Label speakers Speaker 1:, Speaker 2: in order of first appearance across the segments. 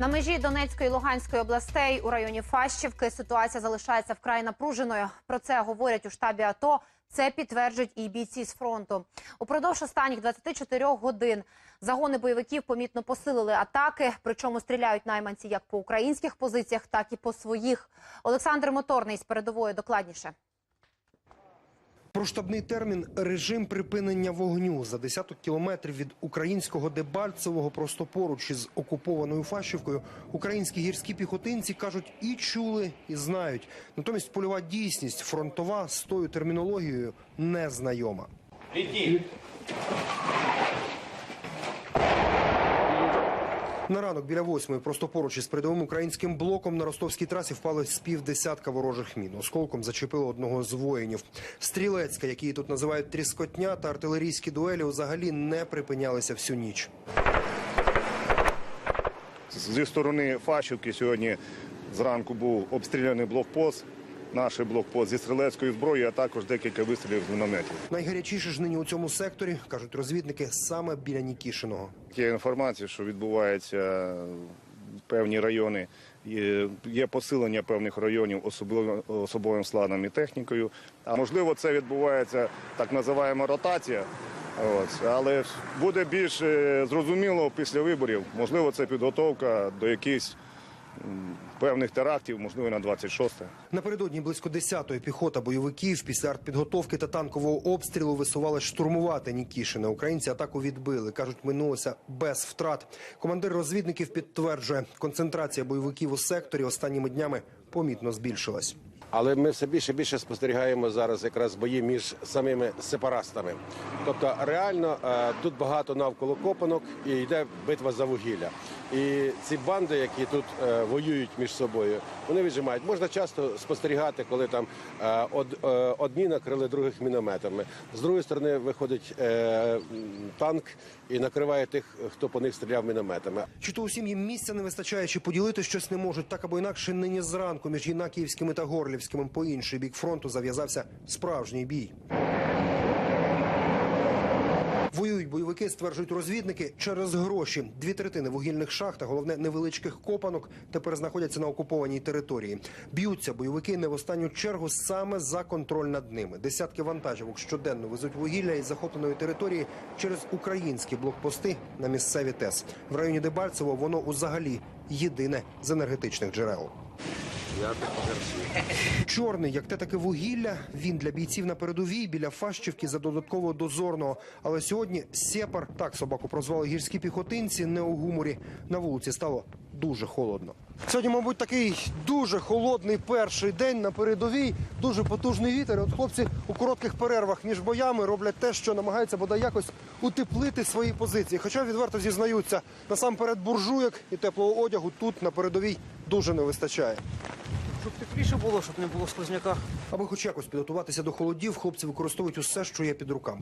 Speaker 1: На межі Донецької і Луганської областей у районі Фащівки ситуація залишається вкрай напруженою. Про це говорять у штабі АТО. Це підтверджують і бійці з фронту. Упродовж останніх 24 годин загони бойовиків помітно посилили атаки. Причому стріляють найманці як по українських позиціях, так і по своїх. Олександр Моторний з передової докладніше.
Speaker 2: Про штабний термін режим припинення вогню за десяток кілометрів від українського Дебальцевого просто поруч із окупованою Фащівкою українські гірські піхотинці кажуть і чули, і знають. Натомість польова дійсність фронтова з тою термінологією незнайома. На ранок біля восьмої, просто поруч із передовим українським блоком на ростовській трасі впали з півдесятка ворожих мін. Осколком зачепило одного з воїнів. Стрілецька, які тут називають тріскотня, та артилерійські дуелі взагалі не припинялися всю ніч.
Speaker 3: Зі сторони Фащівки сьогодні зранку був обстріляний блокпост, наш блокпост зі стрілецької зброї, а також декілька вистрілів з мінометів.
Speaker 2: Найгарячіше ж нині у цьому секторі кажуть розвідники саме біля Нікішиного.
Speaker 3: Є інформація, що відбувається певні райони. Є, є посилення певних районів особливо- особовим складом і технікою. А можливо, це відбувається так називаємо ротація. От. Але буде більш е, зрозуміло після виборів. Можливо, це підготовка до якихось певних терактів, можливо, на 26
Speaker 2: Напередодні близько 10-ї піхота бойовиків після артпідготовки та танкового обстрілу висували штурмувати Нікішина. Українці атаку відбили. кажуть, минулося без втрат. Командир розвідників підтверджує, концентрація бойовиків у секторі останніми днями помітно збільшилась.
Speaker 4: Але ми все більше і більше спостерігаємо зараз якраз бої між самими сепаратами. Тобто, реально е, тут багато навколо копанок і йде битва за вугілля. І ці банди, які тут е, воюють між собою, вони віджимають. Можна часто спостерігати, коли там е, од, одні накрили других мінометами. З другої сторони виходить танк і накриває тих, хто по них стріляв мінометами.
Speaker 2: Чи то усім їм місця не вистачає, чи поділити щось не можуть, так або інакше нині зранку між Єнакіївськими та Горлівськими по інший бік фронту зав'язався справжній бій. Воюють бойовики, стверджують розвідники, через гроші. Дві третини вугільних шахт, а головне невеличких копанок, тепер знаходяться на окупованій території. Б'ються бойовики не в останню чергу саме за контроль над ними. Десятки вантажівок щоденно везуть вугілля із захопленої території через українські блокпости на місцеві ТЕС. В районі Дебальцево воно узагалі єдине з енергетичних джерел. Чорний, як те таке вугілля, він для бійців на передовій біля Фащівки за додатково дозорного. Але сьогодні сепар, так собаку прозвали гірські піхотинці, не у гуморі. На вулиці стало дуже холодно. Сьогодні, мабуть, такий дуже холодний перший день на передовій, дуже потужний вітер. От хлопці у коротких перервах між боями роблять те, що намагаються бодай якось утеплити свої позиції. Хоча відверто зізнаються, насамперед буржуєк і теплого одягу тут на передовій дуже не вистачає.
Speaker 5: Щоб тепліше було, щоб не було сквозняка.
Speaker 2: Аби хоч якось підготуватися до холодів, хлопці використовують усе, що є під руками.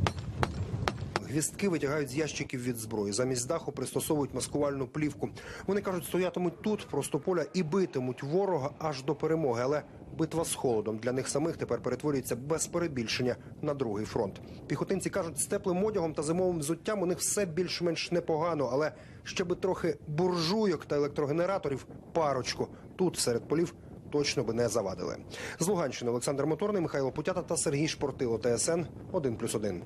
Speaker 2: Гвістки витягають з ящиків від зброї. Замість даху пристосовують маскувальну плівку. Вони кажуть, стоятимуть тут, просто поля, і битимуть ворога аж до перемоги. Але битва з холодом для них самих тепер перетворюється без перебільшення на другий фронт. Піхотинці кажуть, з теплим одягом та зимовим взуттям у них все більш-менш непогано, але щоби трохи буржуйок та електрогенераторів парочку тут серед полів точно би не завадили. З Луганщини Олександр Моторний, Михайло Путята та Сергій Шпортило. ТСН 1+,1.